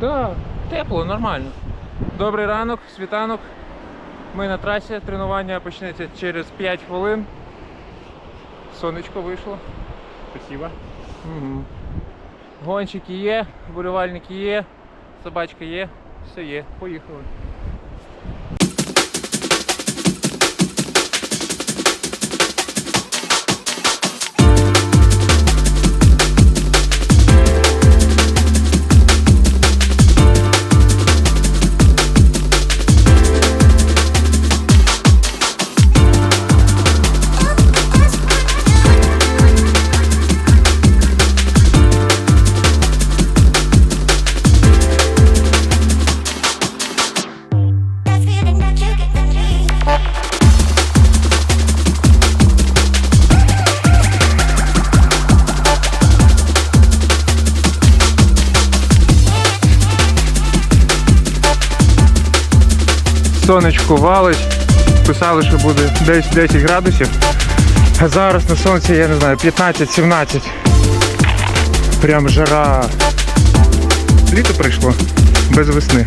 Да, тепло, нормально. Добрий ранок, світанок. Ми на трасі. Тренування почнеться через 5 хвилин. Сонечко вийшло. Спасибо. Угу. Гонщики є, болівальники є, собачка є, все є. Поїхали. Сонечко валить. Писали, що буде десь 10 градусів. А зараз на сонці, я не знаю, 15-17. Прям жара. Літо прийшло без весни.